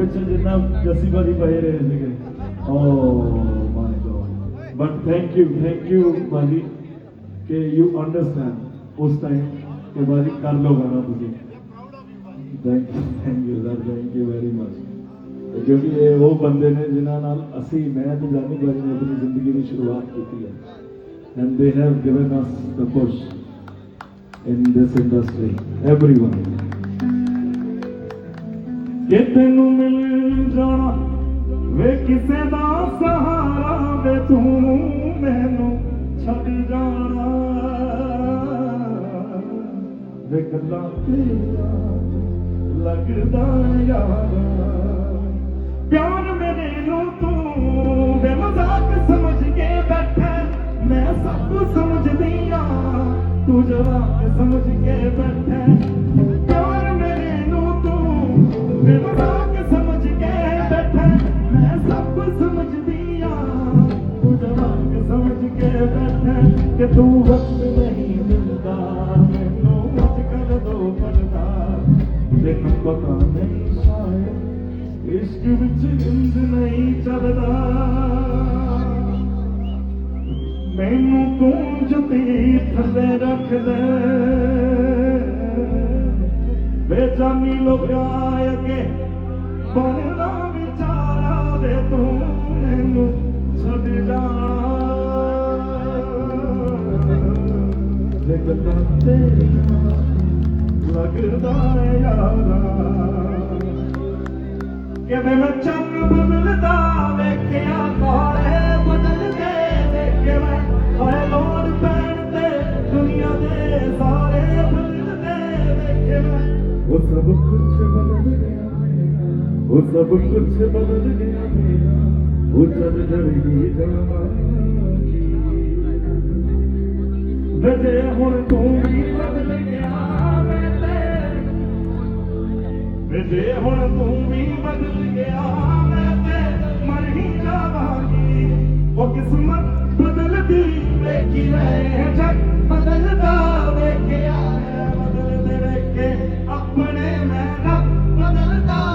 ਪਿੱਛੇ ਜਿੰਨਾ ਜੱਸੀ ਬਾਜੀ ਪਏ ਰਹੇ ਸੀਗੇ। ਓ my god but thank you thank you ਬਾਜੀ ਕਿ ਯੂ ਅੰਡਰਸਟੈਂਡ ਉਸ ਟਾਈਮ ਕਿ ਬਾਜੀ ਕਰ ਲੋ ਗਾਣਾ ਤੁਸੀਂ। Thank you thank you sir thank you very much ਕਿਉਂਕਿ ਇਹ ਉਹ ਬੰਦੇ ਨੇ ਜਿਨ੍ਹਾਂ ਨਾਲ ਅਸੀਂ, ਮੈਂ ਤੇ ਜਾਨੀ ਬਾਜੀ ਨੇ ਆਪਣੀ ਜ਼ਿੰਦਗੀ ਦੀ ਸ਼ੁਰੂਆਤ ਕੀਤੀ ਹੈ। And they have given us the push in this industry, everyone. ਕਿ ਤੈਨੂੰ ਮਿਲ ਜਾਣਾ, ਵੇ ਕਿਸੇ ਦਾ ਸਹਾਰਾ, ਵੇ ਤੂੰ ਮੈਨੂੰ ਛੱਡ ਜਾਣਾ। ਵੇ ਗੱਲਾਂ ਤੇਰੀਆਂ ਲੱਗਦਾ ਯਾਰਾ ਪਿਆਰ ਮੇਰੇ ਨੂੰ ਤੂੰ ਵੇ ਮਜ਼ਾਕ ਸਮਝ ਕੇ ਬੈਠਾ ਮੈਂ ਸਭ ਸਮਝਦੀ ਆ ਤੂੰ ਜਵਾਬ ਸਮਝ ਕੇ ਬੈਠਾ ਤੂੰ ਮਜ਼ਾਕ ਸਮਝ ਕੇ ਬੈਠਾ ਮੈਂ ਸਭ ਸਮਝਦੀ ਆ ਤੂੰ ਜਵਾਬ ਸਮਝ ਕੇ ਬੈਠਾ ਕਿ ਤੂੰ ਵਕਤ ਨਹੀਂ ਦਿੰਦਾ ਮੈਨੂੰ ਅੱਜ ਕੱਲ ਦੋ ਪਰਦਾ ਤੈਨੂੰ ਪਤਾ ਨਹੀਂ ਸ਼ਾਇਦ ਇਸ਼ਕ ਵਿੱਚ ਜਿੰਦ ਨਹੀਂ ਚੱਲਦਾ ਮੈਨੂੰ ਤੂੰ ਜੁਤੀ ਥੱਲੇ ਰੱਖ ਲੈ ਬੇਜਾਨੀ ਲੋਕਾਂ ਅੱਗੇ ਬਣਨਾ ਵਿਚਾਰਾ ਵੇ ਤੂੰ ਮੈਨੂੰ ਛੱਡ ਜਾਣਾ ਜੇ ਗੱਲਾਂ ਤੇਰੀਆਂ ਲੱਗਦਾ ਯਾਰਾ ਕਿਵੇਂ ਮੈਂ ਚੰਨ ਬਦਲਦਾ ਵੇਖਿਆ ਉਹ ਸਭ ਕੁਝ ਬਦਲ ਗਿਆ ਮੇਰਾ। ਉਹ ਸਭ ਕੁਝ ਬਦਲ ਗਿਆ ਮੇਰਾ। ਉਹ ਜਦ ਜੜੀ ਜਾਵਾਂਗੀ ਵਜੇ ਹੁਣ ਤੂੰ ਵੀ ਬਦਲ ਗਿਆ ਮੈਂ ਤੇ। ਵੇ ਜੇ ਹੁਣ ਤੂੰ ਵੀ ਬਦਲ ਗਿਆ ਮੈਂ ਤੇ। ਮਰ ਹੀ ਜਾਵਾਂਗੀ। ਉਹ ਕਿਸਮਤ ਬਦਲਦੀ ਵੇਖੀ ਰਹੇ ਜਗ மனே மேல முதல் தான்